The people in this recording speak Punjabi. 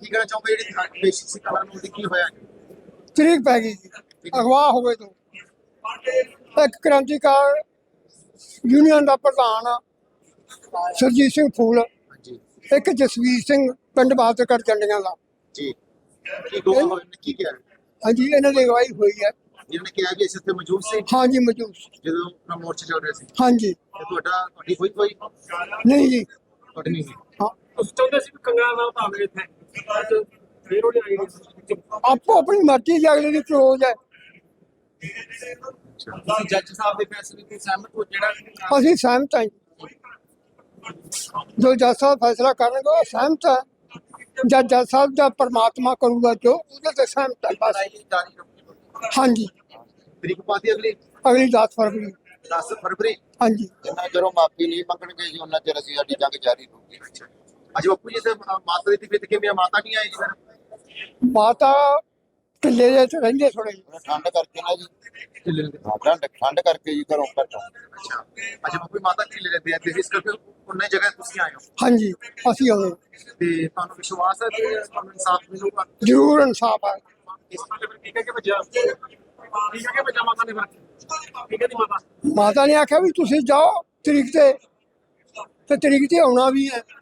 ਕੀ ਕਹਿਣਾ ਚਾਹੋਗੇ ਜਿਹੜੀ ਬੇਸਿਕ ਸੀ ਕਲਰ ਨੂੰ ਕੀ ਹੋਇਆ? ਤਰੀਕ ਪੈ ਗਈ ਜੀ। ਅਗਵਾ ਹੋਵੇ ਤੋਂ। ਇੱਕ ਕ੍ਰਾਂਤੀਕਾਰ ਯੂਨੀਅਨ ਦਾ ਪ੍ਰਧਾਨ ਆ, ਸਰਜੀਤ ਸਿੰਘ ਫੂਲ ਇੱਕ ਜਸਵੀਰ ਸਿੰਘ ਪਿੰਡ ਬਾਦਕਰ ਜੰਡੀਆਂ ਦਾ। ਜੀ। ਕੀ ਦੋ ਨੇ? ਕੀ ਕਿਹਾ? ਹਾਂਜੀ ਇਹਨਾਂ ਦੀ ਅਗਵਾਈ ਹੋਈ ਹੈ। ਜਿਹਨਾਂ ਕਿਹਾ ਵੀ ਅਸੀਂ ਇੱਥੇ ਮੌਜੂਦ ਸੀ? ਹਾਂਜੀ ਮੌਜੂਦ ਜਦੋਂ ਆਪਣਾ ਮੋਰਚਾ ਚੱਲ ਰਿਹਾ ਸੀ? ਹਾਂਜੀ। ਤੇ ਤੁਹਾਡਾ ਤੁਹਾਡੀ ਹੋਈ ਕੋਈ? ਨਹੀਂ ਜੀ। ਤੁਹਾਡੀ ਨਹੀਂ ਹਾਂ। ਤੁਸੀਂ ਚਾਹੁੰਦੇ ਸੀ ਕਿ ਕੰਗਣਾ ਨਾਲ ਭਾਵੇਂ ਇੱਥੇ ਫੇਰ ਉਹਨੇ ਆਈ ਨਹੀਂ ਆਪੋ ਆਪਣੀ ਮਰਜ਼ੀ ਦੀ ਅਗਲੇ ਦੀ ਕਲੋਜ਼ ਹੈ। ਜੱਜ ਸਾਹਿਬ ਦੇ ਫੈਸਲੇ ਤੇ ਸਹਿਮਤ ਹੋ ਜਿਹੜਾ ਅਸੀਂ ਸਹਿਮਤ ਹਾਂ ਜੀ। ਜੋ ਜੱਜ ਸਾਹਿਬ ਫੈਸਲਾ ਕਰਨਗੇ ਉਹ ਸਹਿਮਤ ਹੈ। ਜਦ ਜੱਜ ਸਾਹਿਬ ਦਾ ਪਰਮਾਤਮਾ ਕਰੂਗਾ ਜੋ ਉਹਦੇ ਤੇ ਸਹਿਮਤ ਹੈ ਬਸ। ਹਾਂਜੀ। ਤਰੀਕ ਪਾਤੀ ਅਗਲੀ? ਅਗਲੀ 10 ਫਰਵਰੀ। 10 ਫਰਵਰੀ? ਹਾਂਜੀ। ਜਿੰਨਾ ਉਹ ਮਾਫੀ ਨਹੀਂ ਮੰਗਣਗੇ ਜੀ ਉਹਨਾਂ ਚਿਰ ਅਸੀਂ ਸਾਡੀ ਜੰਗ ਜਾਰੀ ਰਹੂਗੀ। ਅੱਜ ਬਾਪੂ ਜੀ ਤੇ ਮਾਤਾ ਦੀ ਤਬੀਅਤ ਕਿਵੇਂ ਆ? ਮਾਤਾ ਨਹੀਂ ਆਈ ਜੀ ਫਿਰ ਮਾਤਾ ਕਿੱਲੇ ਦੇ ਚ ਰਹਿੰਦੇ ਥੋੜੇ ਉਹਨੇ ਠੰਡ ਕਰਕੇ ਨਾ ਜੀ ਢਿੱਲੇ ਰਹਿੰਦੇ। ਹਾਂ, ਠੰਡ ਠੰਡ ਕਰਕੇ ਜੀ ਘਰੋਂ ਘਟੋ ਅੱਛਾ ਅੱਜ ਬਾਪੂ ਜੀ ਮਾਤਾ ਢਿੱਲੇ ਰਹਿੰਦੇ ਆ ਤੇ ਇਸ ਕਰਕੇ ਉਹਨੇ ਜਗ੍ਹਾ ਤੁਸੀਂ ਆਏ ਹੋ ਹਾਂਜੀ ਅਸੀਂ ਆਉਂਦੇ ਤੇ ਤੁਹਾਨੂੰ ਵਿਸ਼ਵਾਸ ਹੈ ਕਿ ਤੁਹਾਨੂੰ ਇਨਸਾਫ ਮਿਲੂਗਾ ਜ਼ਰੂਰ ਇਨਸਾਫ ਹੈ ਇਸ ਬਾਰੇ ਫਿਰ ਕੀ ਕਹਿ ਕੇ ਭੱਜਿਆ ਕੀ ਕਹਿ ਕੇ ਭੱਜਿਆ ਮਾਤਾ ਨੇ ਫਿਰ ਕੀ ਕਹਿੰਦੀ ਮਾਤਾ ਮਾਤਾ ਨੇ ਆਖਿਆ ਵੀ ਤੁਸੀਂ ਜਾਓ ਤਰੀਕ ਤੇ ਤੇ ਤਰੀਕ ਤੇ ਆਉਣਾ ਵੀ ਹੈ